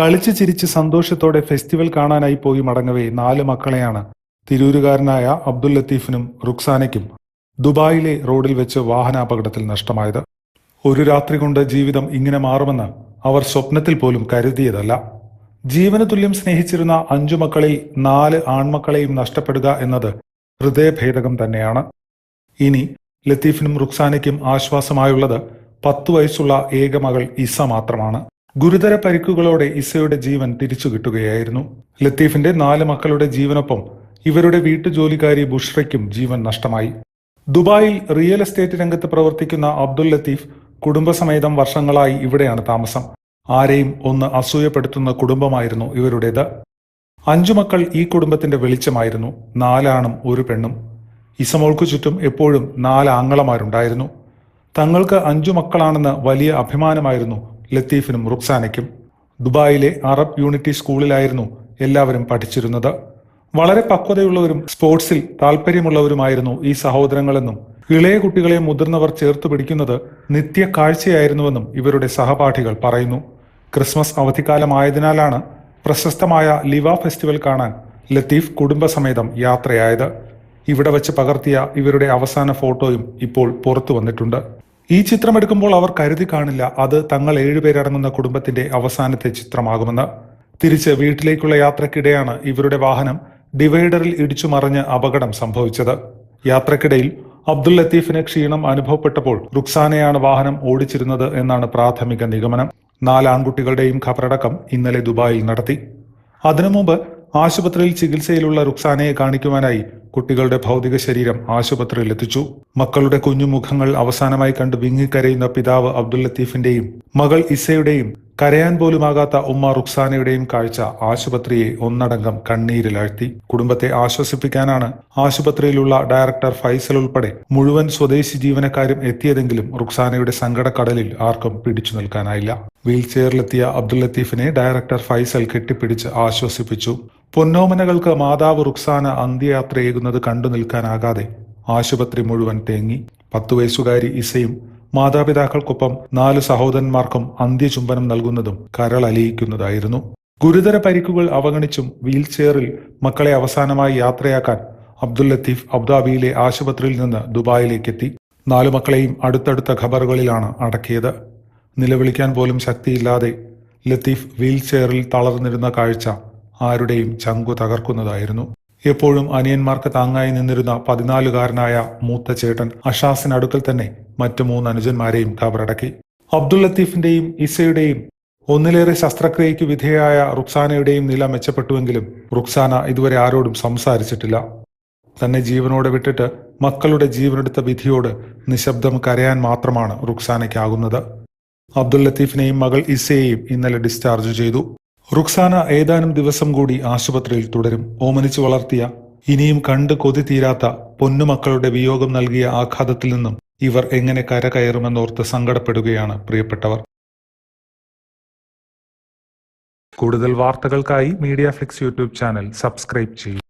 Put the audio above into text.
കളിച്ച് ചിരിച്ച് സന്തോഷത്തോടെ ഫെസ്റ്റിവൽ കാണാനായി പോയി മടങ്ങവേ നാല് മക്കളെയാണ്. തിരൂരുകാരനായ അബ്ദുൽ ലത്തീഫിനും റുക്സാനയ്ക്കും ദുബായിലെ റോഡിൽ വെച്ച് വാഹനാപകടത്തിൽ നഷ്ടമായത്. ഒരു രാത്രി കൊണ്ട് ജീവിതം ഇങ്ങനെ മാറുമെന്ന് അവർ സ്വപ്നത്തിൽ പോലും കരുതിയതല്ല. ജീവന തുല്യം സ്നേഹിച്ചിരുന്ന അഞ്ചു മക്കളിൽ നാല് ആൺമക്കളെയും നഷ്ടപ്പെടുക എന്നത് ഹൃദയഭേദകം തന്നെയാണ്. ഇനി ലത്തീഫിനും റുക്സാനയ്ക്കും ആശ്വാസമായുള്ളത് പത്തു വയസ്സുള്ള ഏക മകൾ ഇസ മാത്രമാണ്. ഗുരുതര പരിക്കുകളോടെ ഇസയുടെ ജീവൻ തിരിച്ചു കിട്ടുകയായിരുന്നു. ലത്തീഫിന്റെ നാല് മക്കളുടെ ജീവനൊപ്പം ഇവരുടെ വീട്ടുജോലിക്കാരി ബുഷ്രയ്ക്കും ജീവൻ നഷ്ടമായി. ദുബായിൽ റിയൽ എസ്റ്റേറ്റ് രംഗത്ത് പ്രവർത്തിക്കുന്ന അബ്ദുൽ ലത്തീഫ് കുടുംബസമേതം വർഷങ്ങളായി ഇവിടെയാണ് താമസം. ആരെയും ഒന്ന് അസൂയപ്പെടുത്തുന്ന കുടുംബമായിരുന്നു ഇവരുടേത്. അഞ്ചു മക്കൾ ഈ കുടുംബത്തിന്റെ വെളിച്ചമായിരുന്നു. നാലാണും ഒരു പെണ്ണും. ഇസമോൾക്കു ചുറ്റും എപ്പോഴും നാല് ആങ്ങളമാരുണ്ടായിരുന്നു. തങ്ങൾക്ക് അഞ്ചു മക്കളാണെന്ന് വലിയ അഭിമാനമായിരുന്നു ലത്തീഫിനും റുക്സാനയ്ക്കും ദുബായിലെ അറബ് യൂണിറ്റി സ്കൂളിലായിരുന്നു എല്ലാവരും പഠിച്ചിരുന്നത്. വളരെ പക്വതയുള്ളവരും സ്പോർട്സിൽ താല്പര്യമുള്ളവരുമായിരുന്നു ഈ സഹോദരങ്ങളെന്നും ഇളയ കുട്ടികളെ മുതിർന്നവർ ചേർത്ത് പിടിക്കുന്നത് നിത്യ കാഴ്ചയായിരുന്നുവെന്നും ഇവരുടെ സഹപാഠികൾ പറയുന്നു. ക്രിസ്മസ് അവധിക്കാലമായതിനാലാണ് പ്രശസ്തമായ ലിവ ഫെസ്റ്റിവൽ കാണാൻ ലത്തീഫ് കുടുംബസമേതം യാത്രയായത്. ഇവിടെ വച്ച് പകർത്തിയ ഇവരുടെ അവസാന ഫോട്ടോയും ഇപ്പോൾ പുറത്തു വന്നിട്ടുണ്ട്. ഈ ചിത്രമെടുക്കുമ്പോൾ അവർ കരുതി കാണില്ല അത് തങ്ങൾ ഏഴുപേരടങ്ങുന്ന കുടുംബത്തിന്റെ അവസാനത്തെ ചിത്രമാകുമെന്ന്. തിരിച്ച് വീട്ടിലേക്കുള്ള യാത്രക്കിടെയാണ് ഇവരുടെ വാഹനം ഡിവൈഡറിൽ ഇടിച്ചു മറിഞ്ഞ് അപകടം സംഭവിച്ചത്. യാത്രക്കിടയിൽ അബ്ദുൽ ലത്തീഫിന് ക്ഷീണം അനുഭവപ്പെട്ടപ്പോൾ റുക്സാനയാണ് വാഹനം ഓടിച്ചിരുന്നത് എന്നാണ് പ്രാഥമിക നിഗമനം. നാല് ആൺകുട്ടികളുടെയും ഖബറടക്കം ഇന്നലെ ദുബായിൽ നടത്തി. അതിനു മുമ്പ് ആശുപത്രിയിൽ ചികിത്സയിലുള്ള റുക്സാനയെ കാണിക്കുവാനായി കുട്ടികളുടെ ഭൗതിക ശരീരം ആശുപത്രിയിൽ എത്തിച്ചു. മക്കളുടെ കുഞ്ഞുമുഖങ്ങൾ അവസാനമായി കണ്ട് വിങ്ങിക്കരയുന്ന പിതാവ് അബ്ദുൽ ലത്തീഫിന്റെയും മകൾ ഇസയുടെയും കരയാൻ പോലുമാകാത്ത ഉമ്മ റുക്സാനയുടെയും കാഴ്ച ആശുപത്രിയെ ഒന്നടങ്കം കണ്ണീരിലാഴ്ത്തി. കുടുംബത്തെ ആശ്വസിപ്പിക്കാനാണ് ആശുപത്രിയിലുള്ള ഡയറക്ടർ ഫൈസൽ ഉൾപ്പെടെ മുഴുവൻ സ്വദേശി ജീവനക്കാരും എത്തിയതെങ്കിലും റുക്സാനയുടെ സങ്കടക്കടലിൽ ആർക്കും പിടിച്ചു നിൽക്കാനായില്ല. വീൽ ചെയറിലെത്തിയ അബ്ദുൽ ലത്തീഫിനെ ഡയറക്ടർ ഫൈസൽ കെട്ടിപ്പിടിച്ച് ആശ്വസിപ്പിച്ചു. പൊന്നോമനകൾക്ക് മാതാവ് റുക്സാന അന്ത്യയാത്രയേകുന്നത് കണ്ടു നിൽക്കാനാകാതെ ആശുപത്രി മുഴുവൻ തേങ്ങി. പത്തു വയസ്സുകാരി ഇസയും മാതാപിതാക്കൾക്കൊപ്പം നാല് സഹോദരന്മാർക്കും അന്ത്യചുംബനം നൽകുന്നതും കരളലിയിക്കുന്നതായിരുന്നു ഗുരുതര പരിക്കുകൾ അവഗണിച്ചും വീൽ ചെയറിൽ മക്കളെ അവസാനമായി യാത്രയാക്കാൻ അബ്ദുൽ ലത്തീഫ് അബുദാബിയിലെ ആശുപത്രിയിൽ നിന്ന് ദുബായിലേക്കെത്തി. നാലു മക്കളെയും അടുത്തടുത്ത ഖബറുകളിലാണ് അടക്കിയത്. നിലവിളിക്കാൻ പോലും ശക്തിയില്ലാതെ ലത്തീഫ് വീൽ ചെയറിൽ തളർന്നിരുന്ന കാഴ്ച ആരുടെയും ചങ്കു തകർക്കുന്നതായിരുന്നു. എപ്പോഴും അനിയന്മാർക്ക് താങ്ങായി നിന്നിരുന്ന പതിനാലുകാരനായ മൂത്ത ചേട്ടൻ അഷാസിനടുക്കൽ തന്നെ മറ്റു മൂന്ന് അനുജന്മാരെയും കബറടക്കി അബ്ദുൽ ലത്തീഫിന്റെയും ഇസയുടെയും ഒന്നിലേറെ ശസ്ത്രക്രിയയ്ക്ക് വിധേയായ റുക്സാനയുടെയും നില മെച്ചപ്പെട്ടുവെങ്കിലും റുക്സാന ഇതുവരെ ആരോടും സംസാരിച്ചിട്ടില്ല. തന്നെ ജീവനോടെ വിട്ടിട്ട് മക്കളുടെ ജീവനെടുത്ത വിധിയോട് നിശബ്ദം കരയാൻ മാത്രമാണ് റുക്സാനയ്ക്കാകുന്നത് അബ്ദുൽ ലത്തീഫിനെയും മകൾ ഇസയെയും ഇന്നലെ ഡിസ്ചാർജ് ചെയ്തു. റുക്സാന ഏതാനും ദിവസം കൂടി ആശുപത്രിയിൽ തുടരും. ഓമനിച്ചു വളർത്തിയ ഇനിയും കണ്ട് കൊതി തീരാത്ത പൊന്നുമക്കളുടെ വിയോഗം നൽകിയ ആഘാതത്തിൽ നിന്നും ഇവർ എങ്ങനെ കരകയറുമെന്നോർത്ത് സങ്കടപ്പെടുകയാണ് പ്രിയപ്പെട്ടവർ. കൂടുതൽ വാർത്തകൾക്കായി Media Flix YouTube channel subscribe ചെയ്യും